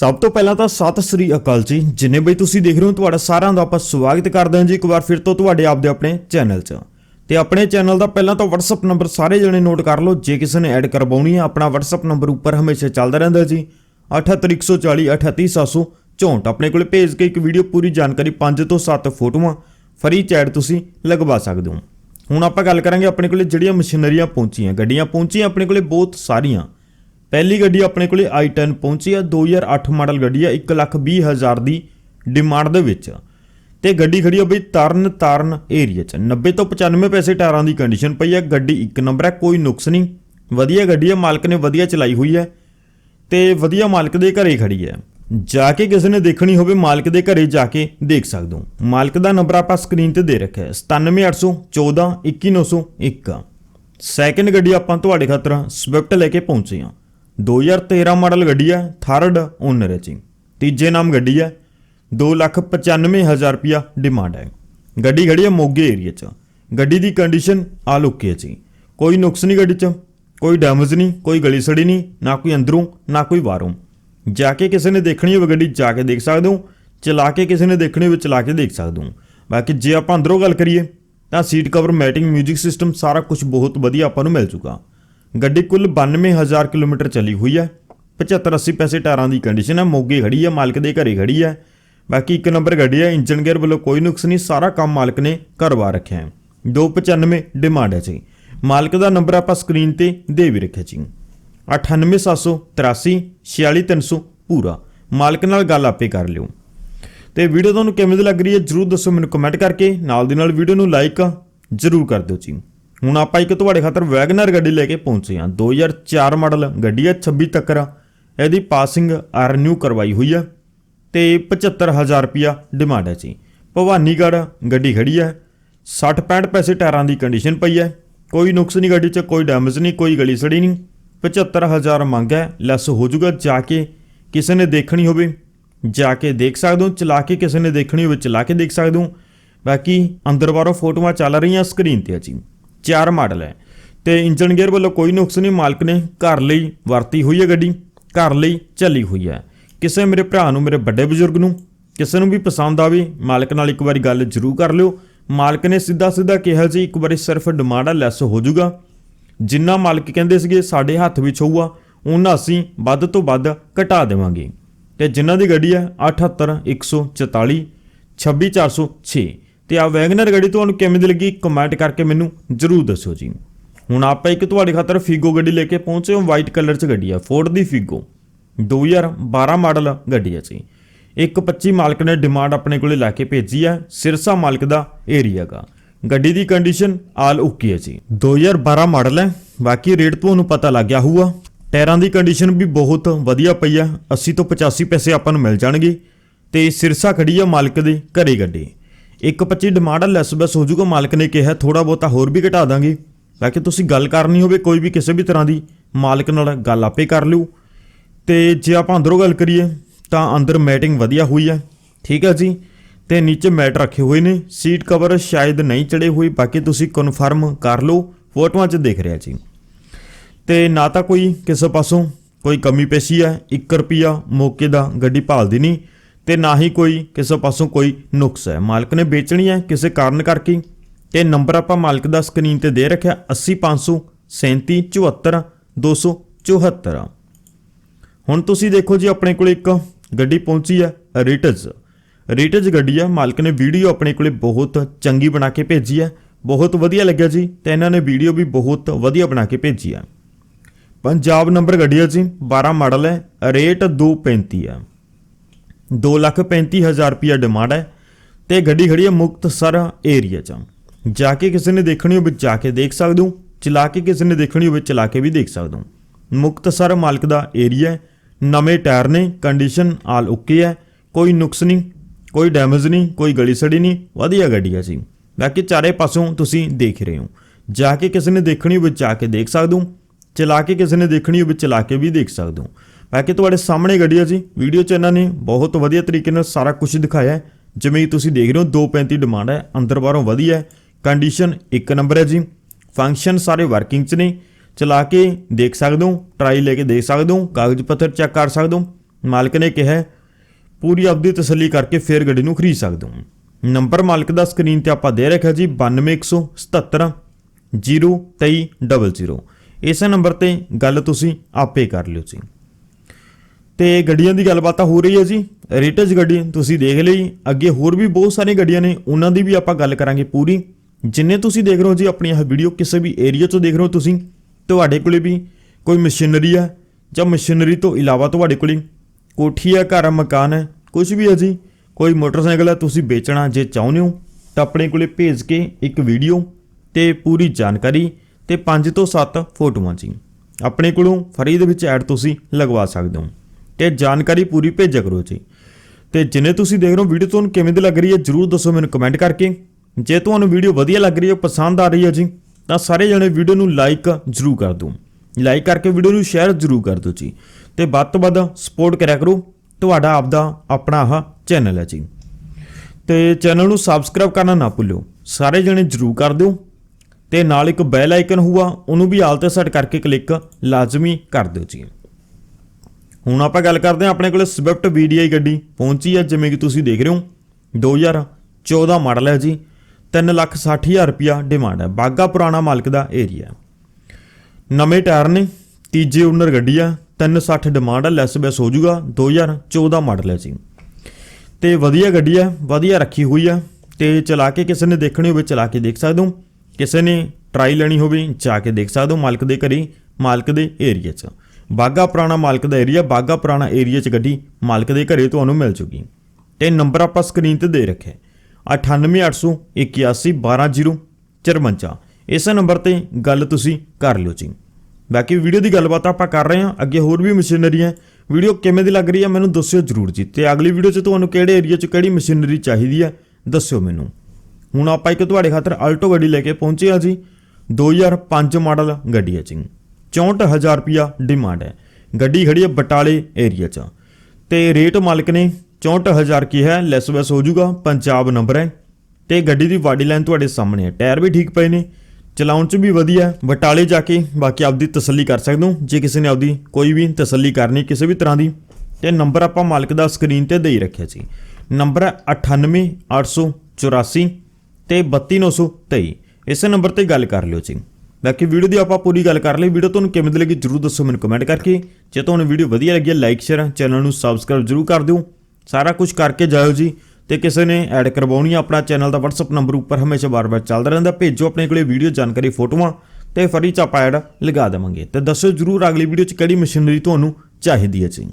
ਸਭ ਤੋਂ ਪਹਿਲਾਂ ਤਾਂ ਸਤਿ ਸ੍ਰੀ ਅਕਾਲ ਜੀ। ਜਿੰਨੇ ਬਈ ਤੁਸੀਂ ਦੇਖ ਰਹੇ ਹੋ, ਤੁਹਾਡਾ ਸਾਰਿਆਂ ਦਾ ਆਪਾਂ ਸਵਾਗਤ ਕਰਦੇ ਹਾਂ ਜੀ ਇੱਕ ਵਾਰ ਫਿਰ ਤੋਂ ਤੁਹਾਡੇ ਆਪਦੇ ਆਪਣੇ ਚੈਨਲ 'ਚ। ਤੇ ਆਪਣੇ ਚੈਨਲ ਦਾ ਪਹਿਲਾਂ ਤਾਂ WhatsApp ਨੰਬਰ ਸਾਰੇ ਜਣੇ ਨੋਟ ਕਰ ਲਓ, ਜੇ ਕਿਸੇ ਨੇ ਐਡ ਕਰਵਾਉਣੀ ਹੈ, ਆਪਣਾ WhatsApp ਨੰਬਰ ਉੱਪਰ ਹਮੇਸ਼ਾ ਚੱਲਦਾ ਰਹਿੰਦਾ ਜੀ। 78140 38764 ਆਪਣੇ ਕੋਲੇ ਭੇਜ ਕੇ ਇੱਕ ਵੀਡੀਓ ਪੂਰੀ ਜਾਣਕਾਰੀ 5 ਤੋਂ 7 ਫੋਟੋਆਂ, ਫਰੀ ਚੈਟ ਤੁਸੀਂ ਲਗਵਾ ਸਕਦੇ ਹੋ। ਹੁਣ ਆਪਾਂ ਗੱਲ ਕਰਾਂਗੇ, ਆਪਣੇ ਕੋਲੇ ਜਿਹੜੀਆਂ ਮਸ਼ੀਨਰੀਆਂ ਪਹੁੰਚੀਆਂ, ਗੱਡੀਆਂ ਪਹੁੰਚੀਆਂ, ਆਪਣੇ ਕੋਲੇ ਬਹੁਤ ਸਾਰੀਆਂ। ਪਹਿਲੀ ਗੱਡੀ ਆਪਣੇ ਕੋਲੇ i10 ਪਹੁੰਚੀ ਆ 2008 ਮਾਡਲ ਗੱਡੀ ਆ 120000 ਦੀ ਡਿਮਾਂਡ ਦੇ ਵਿੱਚ। ਤੇ ਗੱਡੀ ਖੜੀ ਆ ਬਈ ਤਰਨ ਤਾਰਨ ਏਰੀਆ 'ਚ। 90 ਤੋਂ 95 ਪੈਸੇ ਟਾਇਰਾਂ ਦੀ ਕੰਡੀਸ਼ਨ ਪਈ ਆ, ਗੱਡੀ ਇੱਕ ਨੰਬਰ ਹੈ ਕੋਈ ਨੁਕਸ ਨਹੀਂ। ਵਧੀਆ ਗੱਡੀ ਆ, ਮਾਲਕ ਨੇ ਵਧੀਆ ਚਲਾਈ ਹੋਈ ਹੈ ਤੇ ਵਧੀਆ ਮਾਲਕ ਦੇ ਘਰੇ ਖੜੀ ਹੈ ਜਾ ਕੇ ਕਿਸੇ ਨੇ ਦੇਖਣੀ ਹੋਵੇ, ਮਾਲਕ ਦੇ ਘਰੇ ਜਾ ਕੇ ਦੇਖ ਸਕਦੇ ਹੋ। ਮਾਲਕ ਦਾ ਨੰਬਰ ਆਪਾਂ ਸਕਰੀਨ ਤੇ ਦੇ ਰੱਖਿਆ ਹੈ 97814 21901 ਸੈਕਿੰਡ ਗੱਡੀ ਆਪਾਂ ਤੁਹਾਡੇ ਖਾਤਰ ਸਵਿਫਟ ਲੈ ਕੇ ਪਹੁੰਚੇ ਹਾਂ। 2013 ਮਾਡਲ ਗੱਡੀ ਹੈ, ਥਰਡ ਓਨਰ ਹੈ ਜੀ। ਤੀਜੇ ਨਾਮ ਗੱਡੀ ਹੈ 295000 ਰੁਪਿਆ ਡਿਮਾਂਡ ਹੈ। ਗੱਡੀ ਖੜੀ ਹੈ ਮੋਗੇ ਏਰੀਆ 'ਚ। ਗੱਡੀ ਦੀ ਕੰਡੀਸ਼ਨ ਆਲ ਓਕੇ ਹੈ ਜੀ। ਕੋਈ ਨੁਕਸ ਨਹੀਂ ਗੱਡੀ 'ਚ, ਕੋਈ ਡੈਮੇਜ ਨਹੀਂ, ਕੋਈ ਗਲੀ ਸੜੀ ਨਹੀਂ, ਨਾ ਕੋਈ ਅੰਦਰੋਂ, ਨਾ ਕੋਈ ਬਾਹਰੋਂ। ਜਾ ਕੇ ਕਿਸੇ ਨੇ ਦੇਖਣੀ ਹੋਵੇ ਗੱਡੀ, ਜਾ ਕੇ ਦੇਖ ਸਕਦੇ ਹੋ। ਚਲਾ ਕੇ ਕਿਸੇ ਨੇ ਦੇਖਣੀ ਹੋਵੇ, ਚਲਾ ਕੇ ਦੇਖ ਸਕਦੇ ਹੋ। ਬਾਕੀ ਜੇ ਆਪਾਂ ਅੰਦਰੋਂ ਗੱਲ ਕਰੀਏ, ਤਾਂ ਸੀਟ ਕਵਰ ਮੈਟਿੰਗ 뮤직 ਸਿਸਟਮ ਸਾਰਾ ਕੁਝ ਬਹੁਤ ਵਧੀਆ ਆਪਾਂ ਨੂੰ ਮਿਲ ਚੁੱਕਾ। ਗੱਡੀ ਕੁੱਲ 92000 ਕਿਲੋਮੀਟਰ ਚੱਲੀ ਹੋਈ ਹੈ। 75 80 ਪੈਸੇ ਟਾਇਰਾਂ ਦੀ ਕੰਡੀਸ਼ਨ ਹੈ। ਮੋਗੇ ਖੜੀ ਹੈ, ਮਾਲਕ ਦੇ ਘਰੇ ਖੜੀ ਹੈ। ਬਾਕੀ ਇੱਕ ਨੰਬਰ ਗੱਡੀ ਹੈ ਇੰਜਨ ਗੇਅਰ ਵੱਲੋਂ ਕੋਈ ਨੁਕਸ ਨਹੀਂ, ਸਾਰਾ ਕੰਮ ਮਾਲਕ ਨੇ ਕਰਵਾ ਰੱਖਿਆ ਹੈ। 295 ਡਿਮਾਂਡ ਹੈ ਜੀ। ਮਾਲਕ ਦਾ ਨੰਬਰ ਆਪਾਂ ਸਕਰੀਨ ਤੇ ਦੇ ਵੀ ਰੱਖਿਆ ਜੀ। 98783 46300 ਪੂਰਾ। ਮਾਲਕ ਨਾਲ ਗੱਲ ਆਪੇ ਕਰ ਲਿਓ। ਤੇ ਵੀਡੀਓ ਤੁਹਾਨੂੰ ਕਿਵੇਂ ਦੀ ਲੱਗ ਰਹੀ ਹੈ, ਜਰੂਰ ਦੱਸੋ ਮੈਨੂੰ ਕਮੈਂਟ ਕਰਕੇ। ਨਾਲ ਦੀ ਨਾਲ ਵੀਡੀਓ ਨੂੰ ਲਾਈਕ ਜਰੂਰ ਕਰ ਦਿਓ ਜੀ। ਹੁਣ ਆਪਾਂ ਇੱਕ ਤੁਹਾਡੇ ਖਾਤਰ ਵੈਗਨਰ ਗੱਡੀ ਲੈ ਕੇ ਪਹੁੰਚੇ ਹਾਂ। 2004 ਮਾਡਲ, ਗੱਡੀ ਹੈ 26 ਤੱਕਰ ਇਹਦੀ ਪਾਸਿੰਗ ਰਿਨਿਊ ਕਰਵਾਈ ਹੋਈ ਹੈ ਤੇ 75000 ਰੁਪਿਆ ਡਿਮਾਂਡ ਹੈ ਜੀ। ਭਵਾਨੀਗੜ੍ਹ ਗੱਡੀ ਖੜੀ ਹੈ। 60 65 ਪੈਸੇ ਟਾਇਰਾਂ ਦੀ ਕੰਡੀਸ਼ਨ ਪਈ ਹੈ। ਕੋਈ ਨੁਕਸ ਨਹੀਂ ਗੱਡੀ 'ਚ, ਕੋਈ ਡੈਮੇਜ ਨਹੀਂ, ਕੋਈ ਗਲੀ ਸੜੀ ਨਹੀਂ। 75000 ਮੰਗ ਹੈ ਲੈਸ ਹੋ ਜਾਊਗਾ, ਜਾ ਕੇ ਕਿਸੇ ਨੇ ਦੇਖਣੀ ਹੋਵੇ। ਜਾ ਕੇ ਦੇਖ ਸਕਦੇ ਹੋ, ਚਲਾ ਕੇ ਕਿਸੇ ਨੇ ਦੇਖਣੀ ਹੋਵੇ, ਚਲਾ ਕੇ ਦੇਖ ਸਕਦੇ ਹੋ। ਬਾਕੀ ਅੰਦਰ ਬਾਹਰੋਂ ਫੋਟੋਆਂ ਚੱਲ ਰਹੀਆਂ ਸਕਰੀਨ ਤੇ ਆ ਜੀ। ਚਾਰ ਮਾਡਲ ਹੈ। ਤੇ ਇੰਜਨ ਗੇਅਰ ਵੱਲੋਂ ਕੋਈ ਨੁਕਸ ਨਹੀਂ, ਮਾਲਕ ਨੇ ਘਰ ਲਈ ਵਰਤੀ ਹੋਈ ਹੈ ਗੱਡੀ, ਘਰ ਲਈ ਚੱਲੀ ਹੋਈ ਹੈ। ਕਿਸੇ ਮੇਰੇ ਭਰਾ ਨੂੰ, ਮੇਰੇ ਵੱਡੇ ਬਜ਼ੁਰਗ ਨੂੰ, ਕਿਸੇ ਨੂੰ ਵੀ ਪਸੰਦ ਆਵੇ, ਮਾਲਕ ਨਾਲ ਇੱਕ ਵਾਰੀ ਗੱਲ ਜ਼ਰੂਰ ਕਰ ਲਿਓ। ਮਾਲਕ ਨੇ ਸਿੱਧਾ ਸਿੱਧਾ ਕਿਹਾ ਜੀ ਇੱਕ ਵਾਰੀ ਸਿਰਫ ਡਿਮਾਂਡ ਆ ਲੈਸ ਹੋ ਜਾਊਗਾ। ਜਿੰਨਾ ਮਾਲਕ ਕਹਿੰਦੇ ਸੀਗੇ, ਸਾਡੇ ਹੱਥ ਵਿੱਚ ਹੋਊਗਾ ਉਹਨਾਂ ਅਸੀਂ ਵੱਧ ਤੋਂ ਵੱਧ ਘਟਾ ਦੇਵਾਂਗੇ। ਤੇ ਜਿਨ੍ਹਾਂ ਦੀ ਗੱਡੀ ਹੈ 78 144 26406 ਤੇ ਆ ਵੈਗਨਰ ਗੱਡੀ ਤੁਹਾਨੂੰ ਕਿਵੇਂ ਦੀ ਲੱਗੀ? ਕਮੈਂਟ ਕਰਕੇ ਮੈਨੂੰ ਜਰੂਰ ਦੱਸੋ ਜੀ। ਹੁਣ ਆਪਾਂ ਇੱਕ ਤੁਹਾਡੇ ਖਾਤਰ ਫੀਗੋ ਗੱਡੀ ਲੈ ਕੇ ਪਹੁੰਚੇ ਹਾਂ। ਵਾਈਟ ਕਲਰ 'ਚ ਗੱਡੀ ਹੈ ਫੋਰਡ ਦੀ ਫੀਗੋ 2012 ਮਾਡਲ ਗੱਡੀ ਹੈ ਜੀ। ਇੱਕ 25 ਮਾਲਕ ਨੇ ਡਿਮਾਂਡ ਆਪਣੇ ਕੋਲੇ ਲੈ ਕੇ ਭੇਜੀ ਹੈ ਸਿਰਸਾ ਮਾਲਕ ਦਾ ਏਰੀਆ ਗਾ ਗੱਡੀ ਦੀ ਕੰਡੀਸ਼ਨ ਆਲ ਓਕੇ ਹੈ ਜੀ। 2012 ਮਾਡਲ ਹੈ। ਬਾਕੀ ਰੇਟ ਤੁਹਾਨੂੰ ਪਤਾ ਲੱਗ ਗਿਆ ਹੋਊਗਾ। ਟਾਇਰਾਂ ਦੀ ਕੰਡੀਸ਼ਨ ਵੀ ਬਹੁਤ ਵਧੀਆ ਪਈ ਆ। 80 ਤੋਂ 85 ਪੈਸੇ ਆਪਾਂ ਨੂੰ ਮਿਲ ਜਾਣਗੇ। ਤੇ ਸਿਰਸਾ ਖੜੀ ਆ ਮਾਲਕ ਦੇ ਘਰੇ ਗੱਡੀ। ਇੱਕ 25 ਡਿਮਾਂਡ ਲੈਸ ਬਸ ਹੋ ਜਾਊਗਾ ਮਾਲਕ ਨੇ ਕਿਹਾ ਥੋੜਾ ਬਹੁਤਾ ਹੋਰ ਵੀ ਘਟਾ ਦਾਂਗੇ। ਬਾਕੀ ਤੁਸੀਂ ਗੱਲ ਕਰਨੀ ਹੋਵੇ ਕੋਈ ਵੀ ਕਿਸੇ ਵੀ ਤਰ੍ਹਾਂ ਦੀ, ਮਾਲਕ ਨਾਲ ਗੱਲ ਆਪੇ ਕਰ ਲਿਓ। ਤੇ ਜੇ ਆਪਾਂ ਅੰਦਰੋਂ ਗੱਲ ਕਰੀਏ, ਤਾਂ ਅੰਦਰ ਮੈਟਿੰਗ ਵਧੀਆ ਹੋਈ ਹੈ ਠੀਕ ਹੈ ਜੀ? ਤੇ ਨੀਚੇ ਮੈਟ ਰੱਖੇ ਹੋਏ ਨੇ ਸੀਟ ਕਵਰ ਸ਼ਾਇਦ ਨਹੀਂ ਚੜੇ ਹੋਏ, ਬਾਕੀ ਤੁਸੀਂ ਕਨਫਰਮ ਕਰ ਲਓ, ਫੋਟੋਆਂ 'ਚ ਦੇਖ ਰਿਹਾ ਜੀ। ਤੇ ਨਾ ਤਾਂ ਕੋਈ ਕਿਸੇ ਪਾਸੋਂ ਕੋਈ ਕਮੀ ਪੇਸ਼ੀ ਹੈ 1 ਰੁਪਿਆ ਮੌਕੇ ਦਾ ਗੱਡੀ ਭਾਲਦੀ ਨਹੀਂ। ਤੇ ਨਾ ਹੀ ਕੋਈ ਕਿਸੇ ਪਾਸੋਂ ਕੋਈ ਨੁਕਸ ਹੈ। ਮਾਲਕ ਨੇ ਵੇਚਣੀ ਹੈ ਕਿਸੇ ਕਾਰਨ ਕਰਕੇ। ਤੇ ਨੰਬਰ ਆਪਾਂ ਮਾਲਕ ਦਾ ਸਕਰੀਨ ਤੇ ਦੇ ਰੱਖਿਆ। 80537 74 274 ਹੁਣ ਤੁਸੀਂ ਦੇਖੋ ਜੀ, ਆਪਣੇ ਕੋਲ ਇੱਕ ਗੱਡੀ ਪਹੁੰਚੀ ਹੈ ਰੀਟਜ਼ ਰੀਟਜ਼ ਗੱਡੀ ਹੈ ਮਾਲਕ ਨੇ ਵੀਡੀਓ ਆਪਣੇ ਕੋਲੇ ਬਹੁਤ ਚੰਗੀ ਬਣਾ ਕੇ ਭੇਜੀ ਹੈ। ਬਹੁਤ ਵਧੀਆ ਲੱਗਿਆ ਜੀ ਤੇ ਇਹਨਾਂ ਨੇ ਵੀਡੀਓ ਵੀ ਬਹੁਤ ਵਧੀਆ ਬਣਾ ਕੇ ਭੇਜੀ ਹੈ। ਪੰਜਾਬ ਨੰਬਰ ਗੱਡੀ ਹੈ ਜੀ 12 ਮਾਡਲ ਹੈ, ਰੇਟ 235 ਹੈ। 235000 ਰੁਪਿਆ ਡਿਮਾਂਡ ਹੈ ਤੇ ਗੱਡੀ ਖੜੀ ਹੈ ਮੁਕਤਸਰ ਏਰੀਆ 'ਚ। ਜਾ ਕੇ ਕਿਸੇ ਨੇ ਦੇਖਣੀ ਹੋਵੇ ਜਾ ਕੇ ਦੇਖ ਸਕਦੇ ਹੋ, ਚਲਾ ਕੇ ਕਿਸੇ ਨੇ ਦੇਖਣੀ ਹੋਵੇ ਚਲਾ ਕੇ ਵੀ ਦੇਖ ਸਕਦੇ ਹੋ। ਮੁਕਤਸਰ ਮਾਲਕ ਦਾ ਏਰੀਆ ਹੈ, ਨਵੇਂ ਟਾਇਰ ਨੇ, ਕੰਡੀਸ਼ਨ ਆਲ ਓਕੇ ਹੈ, ਕੋਈ ਨੁਕਸ ਨਹੀਂ, ਕੋਈ ਡੈਮੇਜ ਨਹੀਂ, ਕੋਈ ਗਲੀ ਸੜੀ ਨਹੀਂ, ਵਧੀਆ ਗੱਡੀ ਹੈ ਜੀ। ਬਾਕੀ ਚਾਰੇ ਪਾਸੋਂ ਤੁਸੀਂ ਦੇਖ ਰਹੇ ਹੋ। ਜਾ ਕੇ ਕਿਸੇ ਨੇ ਦੇਖਣੀ ਹੋਵੇ, ਜਾ ਕੇ ਦੇਖ ਸਕਦੇ ਹੋ, ਚਲਾ ਕੇ ਕਿਸੇ ਨੇ ਦੇਖਣੀ ਹੋਵੇ, ਚਲਾ ਕੇ ਵੀ ਦੇਖ ਸਕਦੇ ਹੋ। ਬਾਕੀ ਤੁਹਾਡੇ ਸਾਹਮਣੇ ਗੱਡੀ ਹੈ ਜੀ। ਵੀਡੀਓ 'ਚ ਇਹਨਾਂ ਨੇ ਬਹੁਤ ਵਧੀਆ ਤਰੀਕੇ ਨਾਲ ਸਾਰਾ ਕੁਝ ਦਿਖਾਇਆ ਹੈ। ਜਿਵੇਂ ਤੁਸੀਂ ਦੇਖ ਰਹੇ ਹੋ 235 ਡਿਮਾਂਡ ਹੈ, ਅੰਦਰ ਬਾਹਰੋਂ ਵਧੀਆ ਹੈ। ਕੰਡੀਸ਼ਨ ਇੱਕ ਨੰਬਰ ਹੈ ਜੀ। ਫੰਕਸ਼ਨ ਸਾਰੇ ਵਰਕਿੰਗ 'ਚ ਨੇ। ਚਲਾ ਕੇ ਦੇਖ ਸਕਦੇ ਹੋ ਟਰਾਈ ਲੈ ਕੇ ਦੇਖ ਸਕਦੇ ਹੋ, ਕਾਗਜ਼ ਪੱਤਰ ਚੈੱਕ ਕਰ ਸਕਦੇ ਹੋ। ਮਾਲਕ ਨੇ ਕਿਹਾ ਪੂਰੀ ਆਪਦੀ ਤਸੱਲੀ ਕਰਕੇ ਫੇਰ ਗੱਡੀ ਨੂੰ ਖਰੀਦ ਸਕਦੇ ਹੋ। ਨੰਬਰ ਮਾਲਕ ਦਾ ਸਕਰੀਨ ਤੇ ਆਪਾਂ ਦੇ ਰੱਖਿਆ ਜੀ 92177 02300 ਇਸ ਨੰਬਰ ਤੇ ਗੱਲ ਤੁਸੀਂ ਆਪੇ ਕਰ ਲਿਓ ਜੀ। ਤੇ ਗੱਡੀਆਂ ਦੀ ਗੱਲਬਾਤ ਤਾਂ ਹੋ ਰਹੀ ਹੈ ਜੀ। ਰੇਟਜ ਗੱਡੀ ਤੁਸੀਂ ਦੇਖ ਲਈ। ਅੱਗੇ ਹੋਰ ਵੀ ਬਹੁਤ ਸਾਰੀਆਂ ਗੱਡੀਆਂ ਨੇ, ਉਹਨਾਂ ਦੀ ਵੀ ਆਪਾਂ ਗੱਲ ਕਰਾਂਗੇ ਪੂਰੀ। ਜਿੰਨੇ ਤੁਸੀਂ ਦੇਖ ਰਹੇ ਹੋ ਜੀ, ਆਪਣੀ ਇਹ ਵੀਡੀਓ ਕਿਸੇ ਵੀ ਏਰੀਆ 'ਚੋਂ ਦੇਖ ਰਹੇ ਹੋ ਤੁਸੀਂ, ਤੁਹਾਡੇ ਕੋਲੇ ਵੀ ਕੋਈ ਮਸ਼ੀਨਰੀ ਹੈ ਜਾਂ ਮਸ਼ੀਨਰੀ ਤੋਂ ਇਲਾਵਾ ਤੁਹਾਡੇ ਕੋਲੇ ਕੋਠੀ ਹੈ ਘਰ ਹੈ ਮਕਾਨ ਹੈ ਕੁਝ ਵੀ ਹੈ ਜੀ। ਕੋਈ ਮੋਟਰਸਾਈਕਲ ਹੈ ਤੁਸੀਂ ਵੇਚਣਾ ਜੇ ਚਾਹੁੰਦੇ ਹੋ ਤਾਂ ਆਪਣੇ ਕੋਲੇ ਭੇਜ ਕੇ ਇੱਕ ਵੀਡੀਓ ਤੇ ਪੂਰੀ ਜਾਣਕਾਰੀ ਤੇ 5 ਤੋਂ 7 ਫੋਟੋਆਂ ਜੀ। ਆਪਣੇ ਕੋਲੋਂ ਫਰੀ ਦੇ ਵਿੱਚ ਐਡ ਤੁਸੀਂ ਲਗਵਾ ਸਕਦੇ ਹੋ। ਤੇ ਜਾਣਕਾਰੀ ਪੂਰੀ ਭੇਜਿਆ ਕਰੋ ਜੀ। ਤੇ ਜਿੰਨੇ ਤੁਸੀਂ ਦੇਖ ਰਹੇ ਹੋ ਵੀਡੀਓ, ਤੁਹਾਨੂੰ ਕਿਵੇਂ ਦੀ ਲੱਗ ਰਹੀ ਹੈ, ਜਰੂਰ ਦੱਸੋ ਮੈਨੂੰ ਕਮੈਂਟ ਕਰਕੇ। ਜੇ ਤੁਹਾਨੂੰ ਵੀਡੀਓ ਵਧੀਆ ਲੱਗ ਰਹੀ ਹੈ, ਪਸੰਦ ਆ ਰਹੀ ਹੈ ਜੀ, ਤਾਂ ਸਾਰੇ ਜਣੇ ਵੀਡੀਓ ਨੂੰ ਲਾਈਕ ਜਰੂਰ ਕਰ ਦਿਓ। ਲਾਈਕ ਕਰਕੇ ਵੀਡੀਓ ਨੂੰ ਸ਼ੇਅਰ ਜਰੂਰ ਕਰ ਦਿਓ ਜੀ। ਤੇ ਵੱਧ ਤੋਂ ਵੱਧ ਸਪੋਰਟ ਕਰਿਆ ਕਰੋ, ਤੁਹਾਡਾ ਆਪਦਾ, ਆਪਣਾ ਆਹ ਚੈਨਲ ਹੈ ਜੀ। ਤੇ ਚੈਨਲ ਨੂੰ ਸਬਸਕ੍ਰਾਈਬ ਕਰਨਾ ਨਾ ਭੁੱਲਿਓ, ਸਾਰੇ ਜਣੇ ਜਰੂਰ ਕਰ ਦਿਓ। ਤੇ ਨਾਲ ਇੱਕ ਬੈਲ ਆਈਕਨ ਹੋਊਗਾ ਉਹਨੂੰ ਵੀ ਆਲ ਤੇ ਸੈੱਟ ਕਰਕੇ ਕਲਿੱਕ ਲਾਜ਼ਮੀ ਕਰ ਦਿਓ ਜੀ। ਹੁਣ ਆਪਾਂ ਗੱਲ ਕਰਦੇ ਹਾਂ ਆਪਣੇ ਕੋਲ ਸਵਿਫਟ VDI ਗੱਡੀ ਪਹੁੰਚੀ ਹੈ, ਜਿਵੇਂ ਕਿ ਤੁਸੀਂ ਦੇਖ ਰਹੇ ਹੋ। 2014 ਮਾਡਲ ਹੈ ਜੀ। 360000 ਰੁਪਿਆ ਡਿਮਾਂਡ ਹੈ। ਬਾਗਾ ਪੁਰਾਣਾ ਮਾਲਕ ਦਾ ਏਰੀਆ ਨਵੇਂ ਟਾਇਰ ਨੇ, ਤੀਜੇ ਓਨਰ ਗੱਡੀ ਆ 360 ਡਿਮਾਂਡ ਆ ਲੈਸ ਬੈਸ ਹੋ ਜਾਊਗਾ 2014 ਮਾਡਲ ਹੈ ਜੀ। ਤੇ ਵਧੀਆ ਗੱਡੀ ਆ ਵਧੀਆ ਰੱਖੀ ਹੋਈ ਆ ਤੇ ਚਲਾ ਕੇ ਕਿਸੇ ਨੇ ਦੇਖਣੀ ਹੋਵੇ, ਚਲਾ ਕੇ ਦੇਖ ਸਕਦੇ ਹੋ। ਕਿਸੇ ਨੇ ਟਰਾਈ ਲੈਣੀ ਹੋਵੇ, ਜਾ ਕੇ ਦੇਖ ਸਕਦੇ ਹੋ ਮਾਲਕ ਦੇ ਘਰੇ, ਮਾਲਕ ਦੇ ਏਰੀਆ 'ਚ। ਬਾਗਾ ਪੁਰਾਣਾ ਮਾਲਕ ਦਾ ਏਰੀਆ ਬਾਗਾ ਪੁਰਾਣਾ ਏਰੀਆ 'ਚ ਗੱਡੀ ਮਾਲਕ ਦੇ ਘਰੇ ਤੁਹਾਨੂੰ ਮਿਲ ਜੂਗੀ। ਤੇ ਨੰਬਰ ਆਪਾਂ ਸਕਰੀਨ ਤੇ ਦੇ ਰੱਖਿਆ 9881811254 ਇਸ ਨੰਬਰ ਤੇ ਗੱਲ ਤੁਸੀਂ ਕਰ ਲਿਓ ਜੀ। ਬਾਕੀ ਵੀਡੀਓ ਦੀ ਗੱਲਬਾਤ ਆਪਾਂ ਕਰ ਰਹੇ ਹਾਂ। ਅੱਗੇ ਹੋਰ ਵੀ ਮਸ਼ੀਨਰੀ ਹੈ। ਵੀਡੀਓ ਕਿਵੇਂ ਦੀ ਲੱਗ ਰਹੀ ਹੈ ਮੈਨੂੰ ਦੱਸਿਓ ਜਰੂਰ ਜੀ। ਤੇ ਅਗਲੀ ਵੀਡੀਓ 'ਚ ਤੁਹਾਨੂੰ ਕਿਹੜੇ ਏਰੀਆ 'ਚ ਕਿਹੜੀ ਮਸ਼ੀਨਰੀ ਚਾਹੀਦੀ ਹੈ, ਦੱਸਿਓ ਮੈਨੂੰ। ਹੁਣ ਆਪਾਂ ਇੱਕ ਤੁਹਾਡੇ ਖਾਤਰ ਆਲਟੋ ਗੱਡੀ ਲੈ ਕੇ ਪਹੁੰਚੇ ਹਾਂ ਜੀ। 2005 ਮਾਡਲ ਗੱਡੀ ਹੈ ਜੀ। 64000 ਰੁਪਿਆ ਡਿਮਾਂਡ ਹੈ। ਗੱਡੀ ਖੜੀ ਹੈ ਬਟਾਲੇ ਏਰੀਆ 'ਚ। ਤੇ ਰੇਟ ਮਾਲਕ ਨੇ 64000 ਕੀ ਹੈ ਲੈਸ ਵੈਸ ਹੋ ਜਾਊਗਾ, ਪੰਜਾਬ ਨੰਬਰ ਹੈ। ਤੇ ਗੱਡੀ ਦੀ ਬਾਡੀ ਲਾਈਨ ਤੁਹਾਡੇ ਸਾਹਮਣੇ ਹੈ। ਟਾਇਰ ਵੀ ਠੀਕ ਪਏ ਨੇ, ਚਲਾਉਣ 'ਚ ਵੀ ਵਧੀਆ ਬਟਾਲੇ ਜਾ ਕੇ ਬਾਕੀ ਆਪਦੀ ਤਸੱਲੀ ਕਰ ਸਕਦੇ ਹੋ। ਜੇ ਕਿਸੇ ਨੇ ਆਪਦੀ ਕੋਈ ਵੀ ਤਸੱਲੀ ਕਰਨੀ ਕਿਸੇ ਵੀ ਤਰ੍ਹਾਂ ਦੀ, ਤੇ ਨੰਬਰ ਆਪਾਂ ਮਾਲਕ ਦਾ ਸਕਰੀਨ ਤੇ ਦੇ ਹੀ ਰੱਖਿਆ ਸੀ। ਨੰਬਰ ਹੈ 98884 ਤੇ 32923 ਇਸੇ ਨੰਬਰ ਤੇ ਗੱਲ ਕਰ ਲਿਓ ਜੀ। ਬਾਕੀ ਵੀਡੀਓ ਦੀ ਆਪਾਂ ਪੂਰੀ ਗੱਲ ਕਰ ਲਈ। ਵੀਡੀਓ ਤੁਹਾਨੂੰ ਕਿਵੇਂ ਦੀ ਲੱਗੀ ਜਰੂਰ ਦੱਸੋ ਮੈਨੂੰ ਕਮੈਂਟ ਕਰਕੇ। ਜੇ ਤੁਹਾਨੂੰ ਵੀਡੀਓ ਵਧੀਆ ਲੱਗੀ ਹੈ ਲਾਈਕ ਸ਼ੇਅਰ ਚੈਨਲ ਨੂੰ ਸਬਸਕ੍ਰਾਈਬ ਜਰੂਰ ਕਰ ਦਿਓ। ਸਾਰਾ ਕੁਝ ਕਰਕੇ ਜਾਇਓ ਜੀ ਤੇ ਕਿਸੇ ਨੇ ਐਡ ਕਰਵਾਉਣੀ ਆ ਆਪਣਾ ਚੈਨਲ ਦਾ WhatsApp ਨੰਬਰ ਉੱਪਰ ਹਮੇਸ਼ਾ ਬਾਰ-ਬਾਰ ਚੱਲਦਾ ਰਹਿੰਦਾ। ਭੇਜੋ ਆਪਣੇ ਕੋਲੇ ਵੀਡੀਓ ਜਾਣਕਾਰੀ, ਫੋਟੋਆਂ ਤੇ ਫਰੀ ਚ ਆਪਾਂ ਐਡ ਲਗਾ ਦੇਵਾਂਗੇ। ਤੇ ਦੱਸੋ ਜਰੂਰ ਅਗਲੀ ਵੀਡੀਓ ਚ ਕਿਹੜੀ ਮਸ਼ੀਨਰੀ ਤੁਹਾਨੂੰ ਚਾਹੀਦੀ ਹੈ ਜੀ।